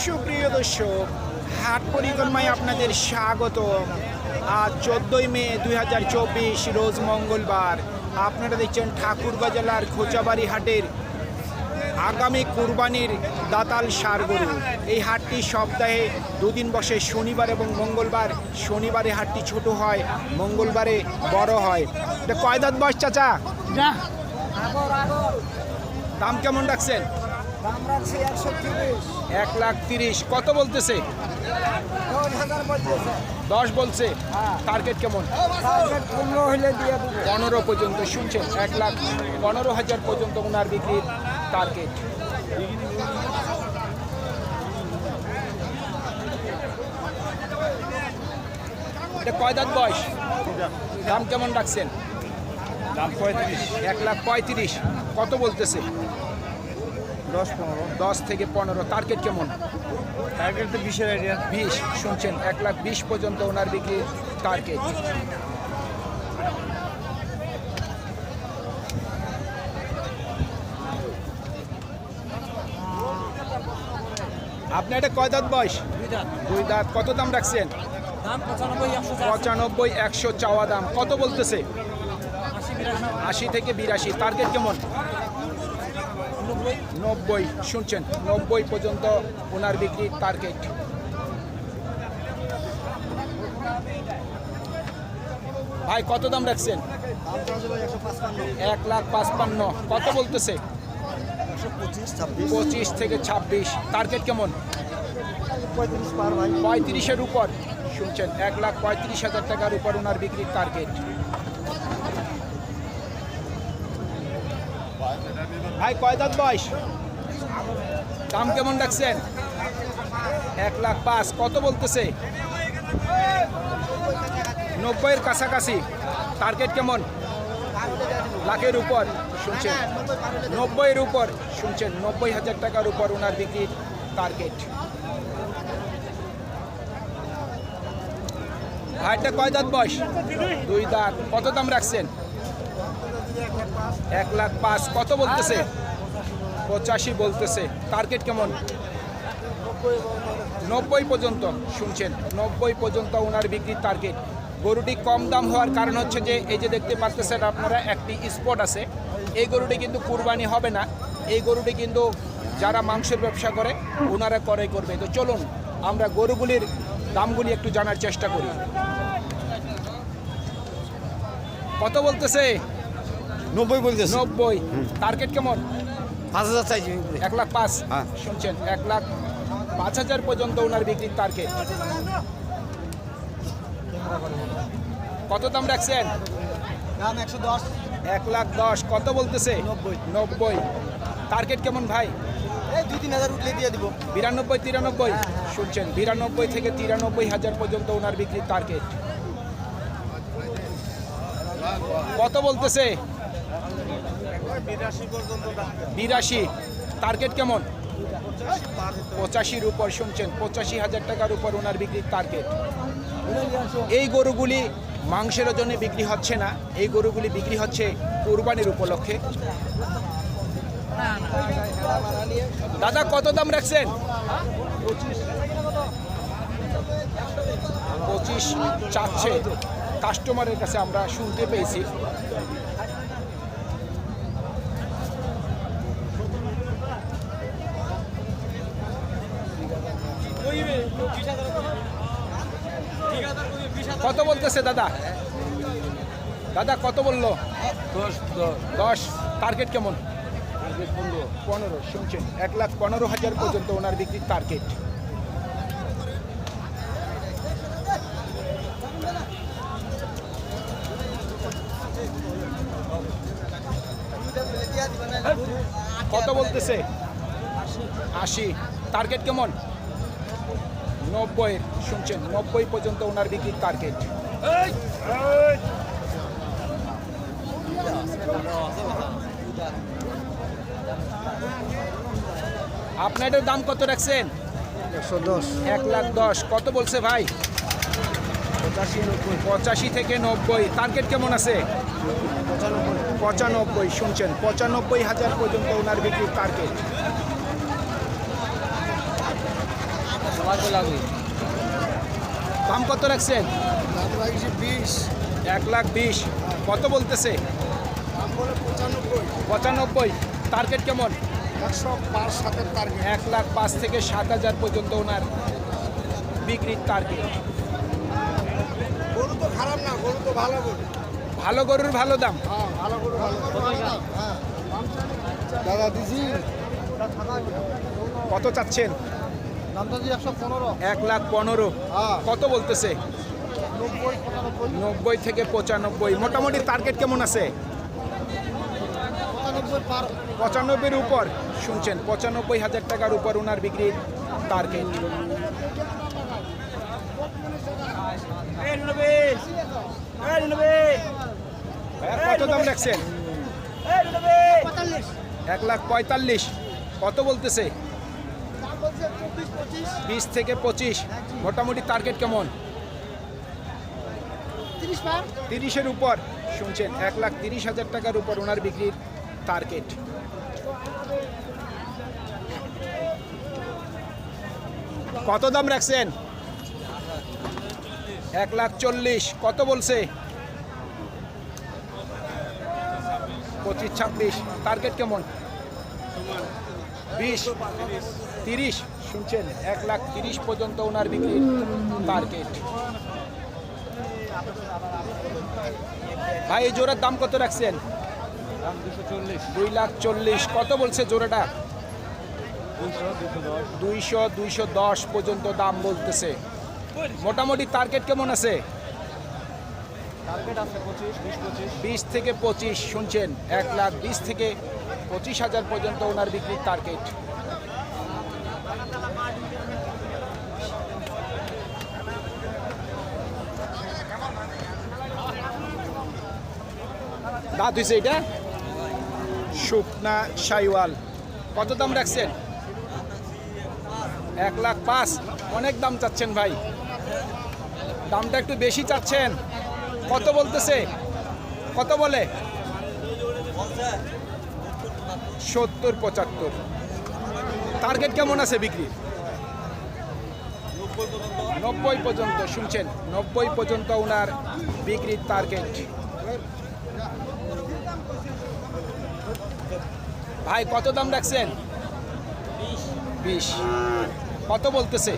সুপ্রিয় দর্শক হাট পরিক্রমায় আপনাদের স্বাগত আজ চোদ্দোই মে দু হাজার চব্বিশ রোজ মঙ্গলবার। আপনারা দেখছেন ঠাকুরগাঁ জেলার খোঁচাবাড়ি হাটের আগামী কুরবানির দাতাল সার গরু এই হাটটি সপ্তাহে দুদিন বসে শনিবার এবং মঙ্গলবার। শনিবারে হাটটি ছোট হয় মঙ্গলবারে বড় হয়। এটা কয় দাঁত বয়স চাচা? দাম কেমন রাখছেন? এক লাখ তিরিশ। কত বলতেছে? দশ বলছে। হ্যাঁ। টার্গেট কেমন? পনেরো হইলে দিয়ে পনেরো পর্যন্ত শুনছেন? এক লাখ পনেরো হাজার পর্যন্ত ওনার বিক্রির টার্গেট এটা কয় দাঁত বয়স? দাম কেমন রাখছেন? দাম পঁয়ত্রিশ। এক লাখ পঁয়ত্রিশ। কত বলতেছে? দশ পনেরো দশ থেকে পনেরো টার্গেট কেমন? টার্গেট তো বিশের আইডিয়া বিশ শুনছেন এক লাখ বিশ পর্যন্ত ওনার বিক্রি টার্গেট আপনি এটা কয় দাঁত বয়স? দুই দাঁত। কত দাম রাখছেন? পঁচানব্বই একশো পঁচানব্বই একশো চাওয়া দাম। কত বলতেছে? আশি আশি থেকে বিরাশি। টার্গেট কেমন? নব্বই, শুনছেন, নব্বই পর্যন্ত ওনার বিক্রির টার্গেট ভাই, কত দাম রাখছেন? এক লাখ পাঁচপান্ন। কত বলতেছে? পঁচিশ থেকে ছাব্বিশ। টার্গেট কেমন? পঁয়ত্রিশের উপর। শুনছেন, এক লাখ পঁয়ত্রিশ হাজার টাকার উপর ওনার বিক্রির টার্গেট ভাই, কয় দাঁত বয়স? দাম কেমন রাখছেন এক লাখ পাঁচ, কত বলতেছে? নব্বইয়ের কাছাকাছি। টার্গেট কেমন? লাখের উপর, শুনছেন? নব্বইয়ের উপর, শুনছেন? নব্বই হাজার টাকার উপর ওনার বিক্রির টার্গেট ভাইটা কয় দাঁত বয়স? দুই দাঁত। কত দাম রাখছেন? এক লাখ পাঁচ। কত বলতেছে? পঁচাশি বলতেছে। টার্গেট কেমন? নব্বই পর্যন্ত শুনছেন। নব্বই পর্যন্ত ওনার বিক্রির টার্গেট গরুটি কম দাম হওয়ার কারণ হচ্ছে যে, এই যে দেখতে পাচ্ছেন আপনারা, একটি স্পট আছে। এই গরুটি কিন্তু কুরবানি হবে না। এই গরুটি কিন্তু যারা মাংসের ব্যবসা করে ওনারা করে করবে। তো চলুন, আমরা গরুগুলির দামগুলি একটু জানার চেষ্টা করি। কত বলতেছে? নব্বই বলতেছে। নব্বই। টার্গেট কেমন? পাঁচ হাজার চাইছি। এক লাখ পাঁচ। হ্যাঁ। শুনছেন এক লাখ পাঁচ হাজার পর্যন্ত ওনার বিক্রির টার্গেট কত দাম রাখছেন? দাম একশো দশ। এক লাখ দশ। কত বলতেছে? নব্বই। নব্বই। টার্গেট কেমন ভাই? এই দুই তিন হাজার উঠলে দিয়ে দিব। বিরানব্বই তিরানব্বই? হ্যাঁ, হ্যাঁ। শুনছেন বিরানব্বই থেকে তিরানব্বই হাজার পর্যন্ত ওনার বিক্রির টার্গেট কত বলতেছে? বিরাশি টার্গেট কেমন? পঁচাশির উপর শুনছেন, পঁচাশি হাজার টাকার উপর ওনার বিক্রির টার্গেট এই গরুগুলি মাংসের জন্য বিক্রি হচ্ছে না, এই গরুগুলি বিক্রি হচ্ছে কোরবানির উপলক্ষে। দাদা, কত দাম রাখছেন? পঁচিশ চাচ্ছে। কাস্টমারের কাছে আমরা শুনতে পেয়েছি। কত বলতেছে দাদা? দাদা কত বলল? দশ দশ। টার্গেট কেমন? পনেরো। শুনছেন। এক লাখ পনেরো হাজার পর্যন্ত ওনার বিক্রির টার্গেট কত বলতেছে? আশি। টার্গেট কেমন? নব্বই শুনছেন নব্বই পর্যন্ত ওনার বিক্রির টার্গেট। আপনাদের দাম কত রাখছেন? একশো দশ। এক লাখ দশ। কত বলছে ভাই? পঁচাশি নব্বই। পঁচাশি থেকে নব্বই। টার্গেট কেমন আছে? পঁচানব্বই। পঁচানব্বই শুনছেন পঁচানব্বই হাজার পর্যন্ত ওনার বিক্রির টার্গেট। পাঁচশো লাগবে। দাম কত রাখছেন? দাম বিশ এক লাখ বিশ। কত বলতেছে? পঁচানব্বই। টার্গেট কেমন? একশো পাঁচ সাতের টার্গেট এক লাখ পাঁচ থেকে সাত হাজার পর্যন্ত ওনার বিক্রির টার্গেট। গরু তো খারাপ না গরু তো ভালো গরু। ভালো গরুর ভালো দাম। হ্যাঁ ভালো গরু ভালো হ্যাঁ দাদা দিছি। কত চাচ্ছেন? এক লাখ পনেরো। হ্যাঁ। কত বলতেছে? নব্বই থেকে পঁচানব্বই। মোটামুটি টার্গেট কেমন আছে? পঁচানব্বইয়ের উপর। শুনছেন পঁচানব্বই হাজার টাকার উপর ওনার বিক্রির টার্গেট কত দাম রাখছেন? এক লাখ পঁয়তাল্লিশ। কত বলতেছে? বিশ থেকে পঁচিশ। মোটামুটি টার্গেট কেমন? তিরিশের উপর। শুনছেন এক লাখ তিরিশ হাজার টাকার উপর ওনার বিক্রির টার্গেট কত দাম রাখছেন? এক লাখ চল্লিশ। কত বলছে? পঁচিশ ছাব্বিশ। টার্গেট কেমন? বিশ। তিরিশ শুনছেন এক লাখ তিরিশ পর্যন্ত ওনার বিক্রির টার্গেট ভাই এই জোড়ার দাম কত রাখছেন? দুই লাখ চল্লিশ কত বলছে জোড়াটা? দশ। দুইশো দুইশো দশ পর্যন্ত দাম বলতেছে। মোটামুটি টার্গেট কেমন আছে? বিশ থেকে পঁচিশ শুনছেন এক লাখ বিশ থেকে পঁচিশ হাজার পর্যন্ত ওনার বিক্রির টার্গেট দাঁত হয়েছে এটা শুকনা সাইওয়াল। কত দাম রাখছেন? এক লাখ পাঁচ। অনেক দাম চাচ্ছেন ভাই। দামটা একটু বেশি চাচ্ছেন। কত বলতেছে? কত বলে? সত্তর, পঁচাত্তর। টার্গেট কেমন আছে বিক্রি নব্বই পর্যন্ত শুনছেন। নব্বই পর্যন্ত ওনার বিক্রির টার্গেট। ভাই কত দাম রাখছেন? বিশ। কত বলতেছে?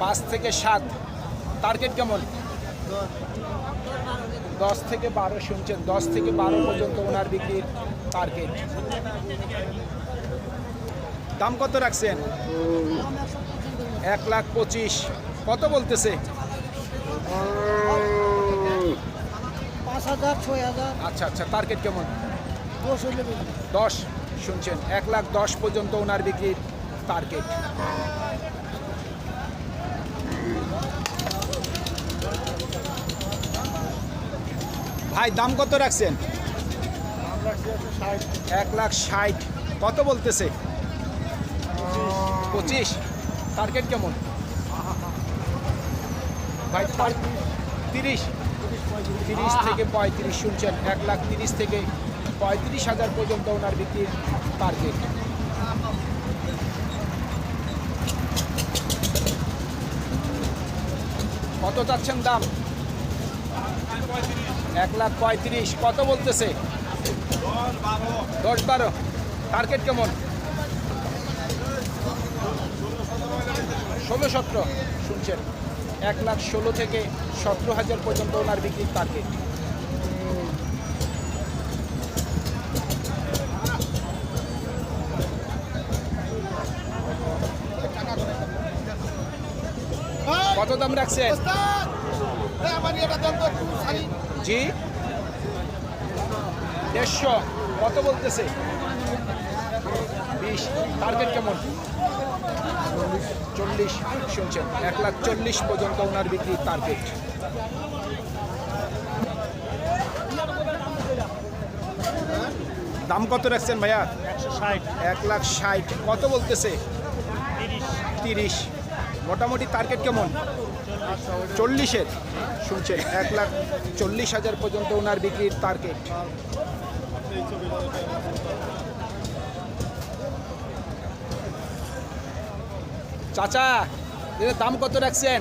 পাঁচ থেকে সাত। টার্গেট কেমন? দশ থেকে বারো শুনছেন দশ থেকে বারো পর্যন্ত ওনার বিক্রির টার্গেট। দাম কত রাখছেন? এক লাখ পঁচিশ। কত বলতেছে? আচ্ছা আচ্ছা টার্গেট কেমন? দশ শুনছেন, এক লাখ দশ পর্যন্ত ওনার বিক্রির টার্গেট ভাই, দাম কত রাখছেন? এক লাখ ষাট। কত বলতেছে? পঁচিশ। টার্গেট কেমন? ভাই তিরিশ। তিরিশ থেকে পঁয়ত্রিশ, শুনছেন, এক লাখ তিরিশ থেকে পঁয়ত্রিশ হাজার পর্যন্ত ওনার বিক্রির টার্গেট কত চাচ্ছেন দাম? এক লাখ পঁয়ত্রিশ। কত বলতেছে? দশ বারো। টার্গেট কেমন? ষোলো সতেরো। শুনছেন? এক লাখ ষোলো থেকে সতেরো হাজার পর্যন্ত ওনার বিক্রির টার্গেট দাম রাখছেন জি। দেড়শো। কত বলতেছে? বিশ। টার্গেট কেমন? চল্লিশ। শুনছেন এক লাখ চল্লিশ পর্যন্ত ওনার বিক্রির টার্গেট দাম কত রাখছেন ভাইয়া? এক লাখ ষাট। কত বলতেছে? তিরিশ। মোটামুটি টার্গেট কেমন? চল্লিশের শুনছেন এক লাখ চল্লিশ হাজার পর্যন্ত ওনার বিক্রির টার্গেট চাচা এর দাম কত রাখছেন?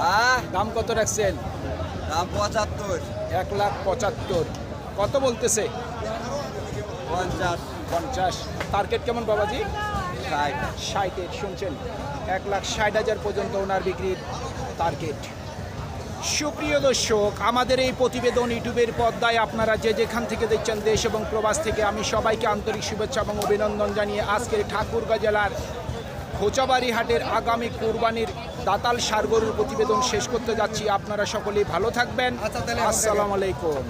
হ্যাঁ? দাম কত রাখছেন? দাম পঁচাত্তর। এক লাখ পঁচাত্তর। কত বলতেছে? পঞ্চাশ। পঞ্চাশ। টার্গেট কেমন বাবাজি? ষাট। ষাটের শুনছেন। এক লাখ ষাট হাজার পর্যন্ত ওনার বিক্রির টার্গেট সুপ্রিয় দর্শক আমাদের এই প্রতিবেদন ইউটিউবের পর্দায় আপনারা যে যেখান থেকে দেখছেন দেশ এবং প্রবাস থেকে আমি সবাইকে আন্তরিক শুভেচ্ছা এবং অভিনন্দন জানিয়ে আজকের ঠাকুরগাঁ জেলার খোঁচাবাড়ি হাটের আগামী কুরবানির দাতাল সারগরুর প্রতিবেদন শেষ করতে যাচ্ছি। আপনারা সকলেই ভালো থাকবেন। আচ্ছা, আসসালামু আলাইকুম।